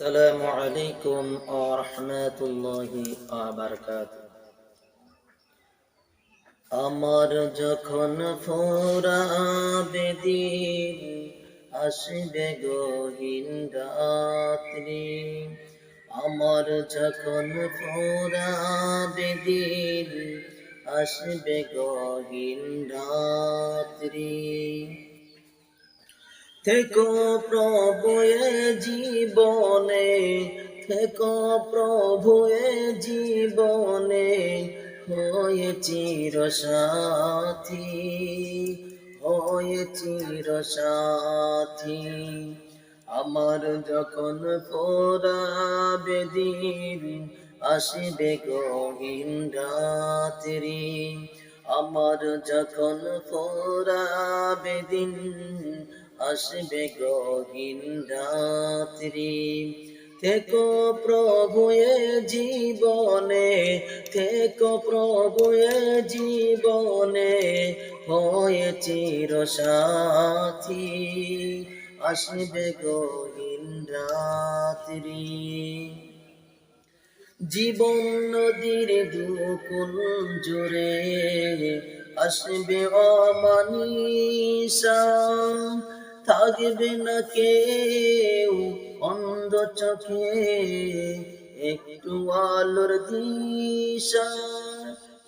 السلام عليكم ورحمة الله وبركاته আমার যখন ফোরাবে দিন আসবে গহীন রাত্রি আমার যখন ফোরাবে দিন আসবে গহীন রাত্রি থেকো প্রভু এ জীবনে থেকো প্রভু এ জীবনে হয়ে চির সাথী হয়ে চির সাথী আমার যখন ফোরাবে দিন আসবে গহীন রাত্রি, আমার যখন ফোরাবে দিন আসবে গহীন রাত্রি থেকো প্রভু এ জীবনে, থেকো প্রভু এ জীবনে, হয়ে চির সাথী আসবে গহীন রাত্রি জীবন নদীর দুকুল জোরে আসবে অমানিসা থাকবে না কেউ, অন্ধ চোখে একটু আলোর দিশা।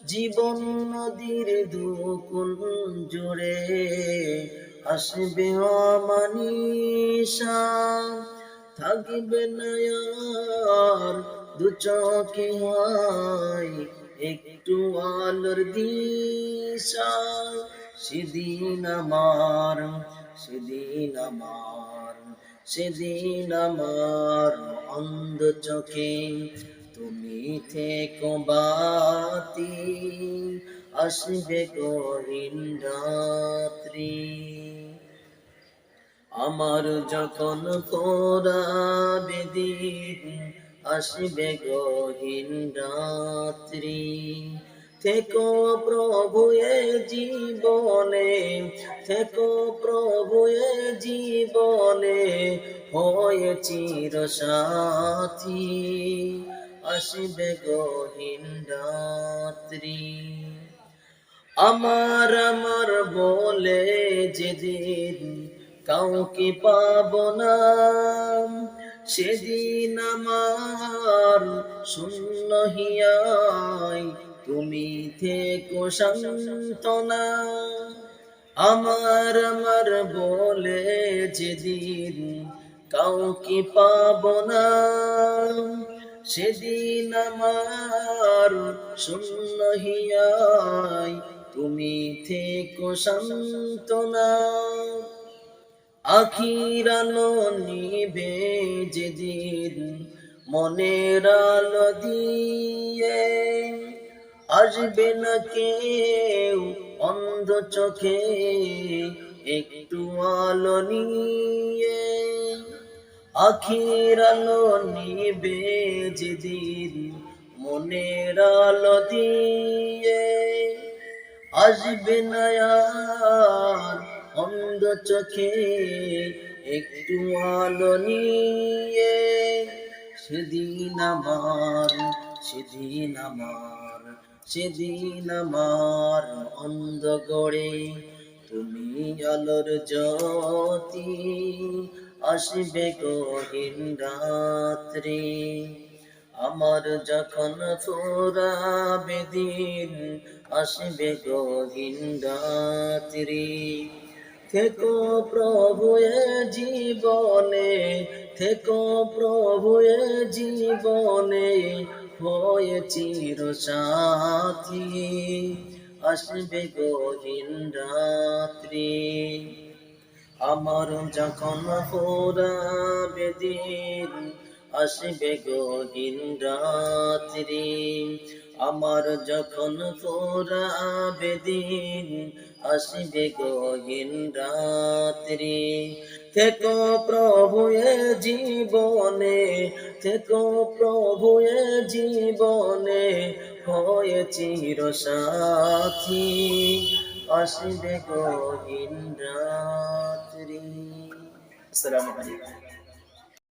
জীবন নদীর দুকুল জোরে আসবে অমানিসা থাকবে না দু চোখে হয় একটু আলোর দিশা। সেদিন আমার সেদিন আমার সেদিন আমার অন্ধ চোখে তুমি থেকো বাতি, আসবে গহীন রাত্রি। আমার যখন কোরাবে দিন আসবে গহীন রাত্রি থেকো প্রভু এ জীবনে, থেকো প্রভু এ জীবনে, হয়ে চির সাথী আসবে গহীন রাত্রি। আমার আমার বলে যেদিন কাউকে পাব না, সেদিন আমার শূন্য হিয়াই তুমি থেকো সান্তনা আমার আমার বলে যেদিন কাউকে পাব না, সেদিন আমার শূন্য হিয়াই তুমি থেকো সান্তনা আখিরালো নিবে যেদিন মনের আলো দিয়ে আসবে না কেউ, অন্ধ চোখে একটু আলো নিয়ে। আখির আলো নিবে যেদিন মনের আলো দিয়ে। আসবে না অন্ধ চোখে একটু আলো নিয়ে। সেদিন আমার সেদিন আমার সেদিন আমার অন্ধ গড়ে তুমি আলোর জ্যোতি আসবে গহীন রাত্রি। আমার যখন ফোরাবে দিন আসবে গহীন রাত্রি। থেকো প্রভু জীবনে, থেকো প্রভু জীবনে হয়ে চির সাথী আসবে গহীন রাত্রি। আমার যখন হোরা দিন আসবে গহীন রাত্রি। আমার যখন ফোরাবে দিন, আসবে গহীন রাত্রি। থেকো প্রভু এ জীবনে, থেকো প্রভু এ জীবনে, হয়ে চির সাথী আসবে গহীন রাত্রি। আসসালামু আলাইকুম।